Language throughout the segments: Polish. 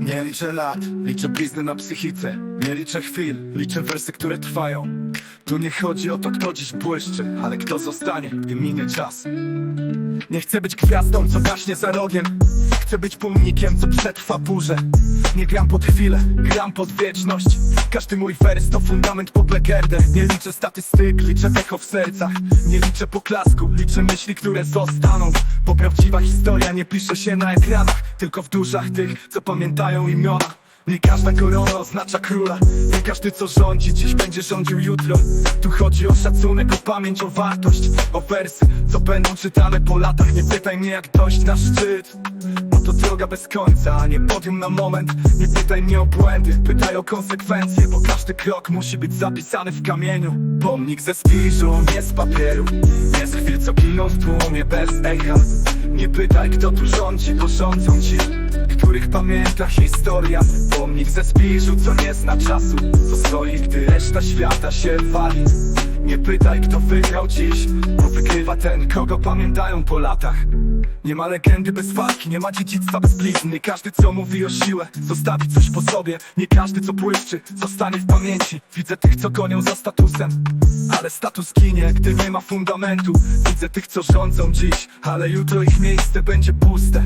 Nie liczę lat, liczę blizny na psychice. Nie liczę chwil, liczę wersy, które trwają. Tu nie chodzi o to, kto dziś błyszczy Ale kto zostanie, gdy minie czas Nie chcę być gwiazdą, co gaśnie za rogiem. Chcę być pomnikiem, co przetrwa burzę. Nie gram pod chwilę, gram pod wieczność. Każdy mój wers to fundament pod legendę. Nie liczę statystyk, liczę echo w sercach. Nie liczę poklasku, liczę myśli, które zostaną. Bo prawdziwa historia nie pisze się na ekranach Tylko w duszach tych, co pamiętają imiona nie każda korona oznacza króla. Nie każdy co rządzi dziś będzie rządził jutro. Tu chodzi o szacunek, o pamięć, o wartość O wersy, co będą czytane po latach. Nie pytaj mnie jak dojść na szczyt Bo to droga bez końca, nie podium na moment. Nie pytaj mnie o błędy, pytaj o konsekwencje Bo każdy krok musi być zapisany w kamieniu. Pomnik ze spiżu, nie z papieru Nie z chwil co giną w tłumie bez echa. Nie pytaj kto tu rządzi, bo rządzą ci których pamięta historia. Pomnik ze spiżu, co nie zna czasu Co stoi, gdy reszta świata się wali. Nie pytaj, kto wygrał dziś. Bo wygrywa ten, kogo pamiętają po latach. Nie ma legendy bez walki, nie ma dziedzictwa bez blizn Nie każdy, co mówi o siłę, zostawi coś po sobie. Nie każdy, co błyszczy, zostanie w pamięci. Widzę tych, co gonią za statusem ale status ginie, gdy nie ma fundamentu. Widzę tych, co rządzą dziś Ale jutro ich miejsce będzie puste.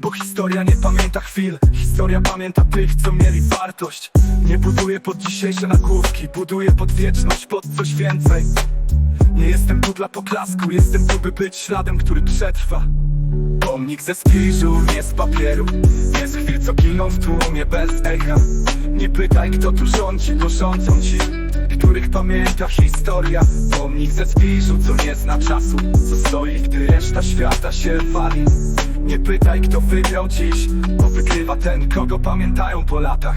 Bo historia nie pamięta chwil Historia pamięta tych, co mieli wartość. Nie buduję pod dzisiejsze nagłówki Buduję pod wieczność, pod coś więcej Nie jestem tu dla poklasku Jestem tu, by być śladem, który przetrwa. Pomnik ze spiżu, nie z papieru z chwil, co giną w tłumie bez echa. Nie pytaj, kto tu rządzi, bo rządzą ci Których pamięta historia. Pomnik ze spiżu, co nie zna czasu Co stoi, gdy reszta świata się wali. Nie pytaj, kto wygrał dziś Bo wygrywa ten, kogo pamiętają po latach